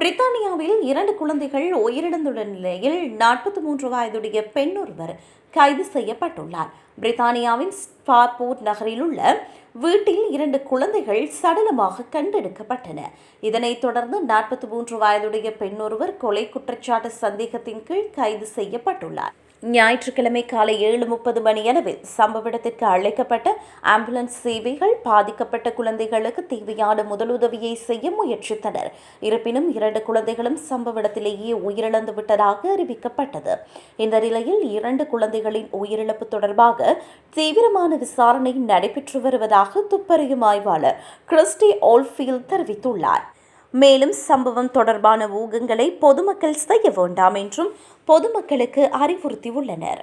பிரித்தானியாவில் இரண்டு குழந்தைகள் உயிரிழந்துள்ள நிலையில் நாற்பத்தி மூன்று வயதுடைய பெண் ஒருவர் கைது செய்யப்பட்டுள்ளார். பிரித்தானியாவின் ஸ்பார்போர்ட் நகரில் உள்ள வீட்டில் இரண்டு குழந்தைகள் சடலமாக கண்டெடுக்கப்பட்டன. இதனைத் தொடர்ந்து நாற்பத்தி மூன்று வயதுடைய பெண் ஒருவர் கொலை குற்றச்சாட்டு சந்தேகத்தின் கீழ் கைது செய்யப்பட்டுள்ளார். ஞாயிற்றுக்கிழமை காலை ஏழு முப்பது மணியளவில் சம்பவ இடத்திற்கு அழைக்கப்பட்ட ஆம்புலன்ஸ் சேவைகள் பாதிக்கப்பட்ட குழந்தைகளுக்கு தேவையான முதலுதவியை செய்ய முயற்சித்தனர். இருப்பினும் இரண்டு குழந்தைகளும் சம்பவ இடத்திலேயே உயிரிழந்து விட்டதாக அறிவிக்கப்பட்டது. இந்த நிலையில் இரண்டு குழந்தைகளின் உயிரிழப்பு தொடர்பாக தீவிரமான விசாரணை நடைபெற்று வருவதாக துப்பறியும் ஆய்வாளர் கிறிஸ்டி ஓல்ஃபீல் தெரிவித்துள்ளார். மேலும் சம்பவம் தொடர்பான ஊகங்களை பொதுமக்கள் செய்ய வேண்டாம் என்றும் பொதுமக்களுக்கு அறிவுறுத்தியுள்ளனர்.